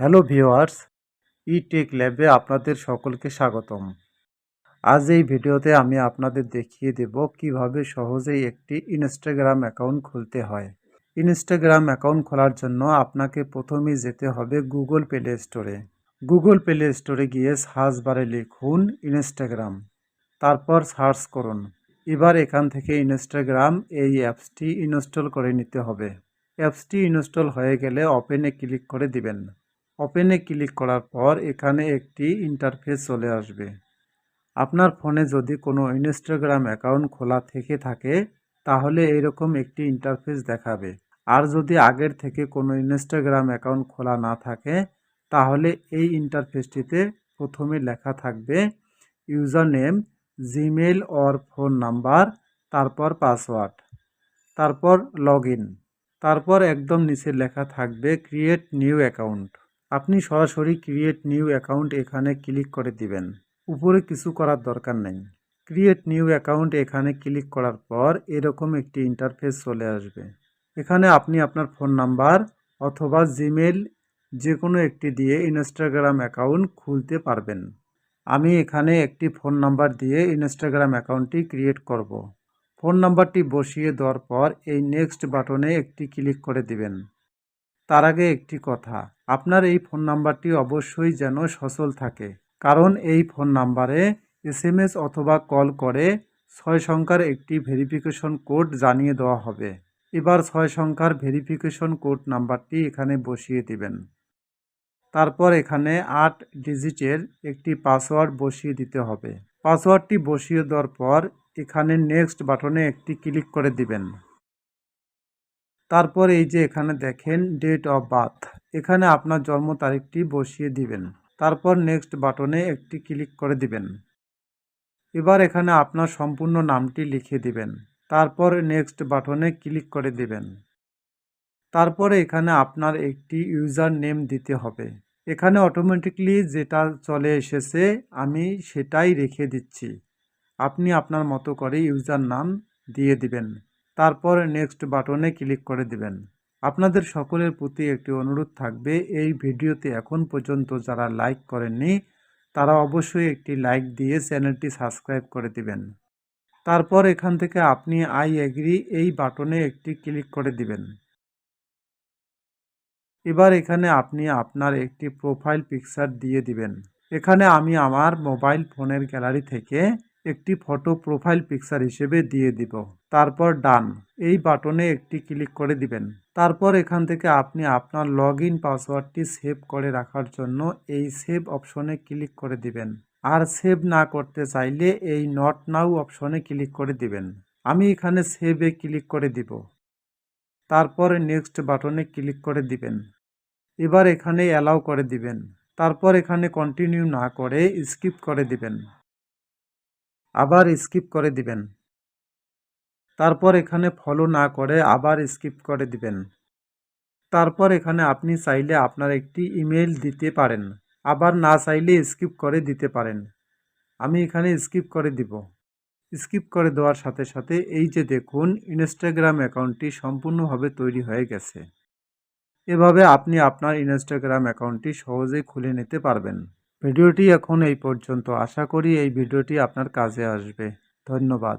Hello viewers ই take ল্যাবে আপনাদের সকলকে স্বাগতম। আজ এই ভিডিওতে আমি আপনাদের দেখিয়ে দেব কীভাবে সহজেই একটি ইনস্টাগ্রাম অ্যাকাউন্ট খুলতে হয়। ইনস্টাগ্রাম অ্যাকাউন্ট খোলার জন্য আপনাকে প্রথমেই যেতে হবে গুগল প্লে স্টোরে গুগল প্লে স্টোরে গিয়ে সার্চ লিখুন ইনস্টাগ্রাম তারপর সার্চ করুন। এবার এখান থেকে ইনস্টাগ্রাম এই অ্যাপসটি ইনস্টল করে নিতে হবে। অ্যাপসটি ইনস্টল হয়ে গেলে ওপেনে ক্লিক করে দিবেন। ওপেনে ক্লিক করার পর এখানে একটি ইন্টারফেস চলে আসবে। আপনার ফোনে যদি কোনো ইনস্টাগ্রাম অ্যাকাউন্ট খোলা থেকে থাকে, তাহলে এরকম একটি ইন্টারফেস দেখাবে। আর যদি আগের থেকে কোনো ইনস্টাগ্রাম অ্যাকাউন্ট খোলা না থাকে, তাহলে এই ইন্টারফেসটিতে প্রথমে লেখা থাকবে user name Gmail or phone number তারপর পাসওয়ার্ড তারপর লগ তারপর একদম নিচে লেখা থাকবে ক্রিয়েট নিউ অ্যাকাউন্ট আপনি সরাসরি ক্রিয়েট নিউ অ্যাকাউন্ট এখানে ক্লিক করে দিবেন। উপরে কিছু করার দরকার নেই। ক্রিয়েট নিউ অ্যাকাউন্ট এখানে ক্লিক করার পর এরকম একটি ইন্টারফেস চলে আসবে। এখানে আপনি আপনার ফোন নাম্বার অথবা জিমেল যে কোনো একটি দিয়ে ইনস্টাগ্রাম অ্যাকাউন্ট খুলতে পারবেন। আমি এখানে একটি ফোন নাম্বার দিয়ে ইনস্টাগ্রাম অ্যাকাউন্টটি ক্রিয়েট করব। ফোন নাম্বারটি বসিয়ে দেওয়ার পর এই নেক্সট বাটনে একটি ক্লিক করে দিবেন। তার আগে একটি কথা, আপনার এই ফোন নাম্বারটি অবশ্যই যেন সচল থাকে। কারণ এই ফোন নাম্বারে এস অথবা কল করে ছয় সংখ্যার একটি ভেরিফিকেশন কোড জানিয়ে দেওয়া হবে। এবার ছয় সংখ্যার ভেরিফিকেশন কোড নাম্বারটি এখানে বসিয়ে দিবেন। তারপর এখানে আট ডিজিটের একটি পাসওয়ার্ড বসিয়ে দিতে হবে। পাসওয়ার্ডটি বসিয়ে দেওয়ার পর এখানে নেক্সট বাটনে একটি ক্লিক করে দিবেন। তারপর এই যে এখানে দেখেন ডেট অফ বার্থ এখানে আপনার জন্ম তারিখটি বসিয়ে দিবেন। তারপর নেক্সট বাটনে একটি ক্লিক করে দিবেন। এবার এখানে আপনার সম্পূর্ণ নামটি লিখে দিবেন। তারপর নেক্সট বাটনে ক্লিক করে দিবেন। তারপরে এখানে আপনার একটি ইউজার নেম দিতে হবে। এখানে অটোমেটিকলি যেটা চলে এসেছে, আমি সেটাই রেখে দিচ্ছি। আপনি আপনার মতো করে ইউজার নাম দিয়ে দিবেন। তারপর নেক্সট বাটনে ক্লিক করে দিবেন। আপনাদের সকলের প্রতি একটি অনুরোধ থাকবে, এই ভিডিওতে এখন পর্যন্ত যারা লাইক করেননি, তারা অবশ্যই একটি লাইক দিয়ে চ্যানেলটি সাবস্ক্রাইব করে দিবেন। তারপর এখান থেকে আপনি আই এগ্রি এই বাটনে একটি ক্লিক করে দিবেন। এবার এখানে আপনি আপনার একটি প্রোফাইল পিকচার দিয়ে দিবেন। এখানে আমি আমার মোবাইল ফোনের গ্যালারি থেকে একটি ফটো প্রোফাইল পিকচার হিসেবে দিয়ে দিব। তারপর ডান এই বাটনে একটি ক্লিক করে দিবেন। তারপর এখান থেকে আপনি আপনার লগ ইন পাসওয়ার্ডটি সেভ করে রাখার জন্য এই সেভ অপশনে ক্লিক করে দিবেন। আর সেভ না করতে চাইলে এই নট নাও অপশনে ক্লিক করে দিবেন। আমি এখানে সেভে ক্লিক করে দিব। তারপরে নেক্সট বাটনে ক্লিক করে দিবেন। এবার এখানে অ্যালাউ করে দিবেন। তারপর এখানে কন্টিনিউ না করে স্কিপ করে দিবেন। আবার স্কিপ করে দিবেন। তারপর এখানে ফলো না করে আবার স্কিপ করে দিবেন। তারপর এখানে আপনি চাইলে আপনার একটি ইমেল দিতে পারেন। আবার না চাইলে স্কিপ করে দিতে পারেন। আমি এখানে স্কিপ করে দিব। স্কিপ করে দেওয়ার সাথে সাথে এই যে দেখুন ইনস্টাগ্রাম অ্যাকাউন্টটি সম্পূর্ণভাবে তৈরি হয়ে গেছে। এভাবে আপনি আপনার ইনস্টাগ্রাম অ্যাকাউন্টটি সহজেই খুলে নিতে পারবেন। ভিডিওটি এখন এই পর্যন্ত। আশা করি এই ভিডিওটি আপনার কাজে আসবে। ধন্যবাদ।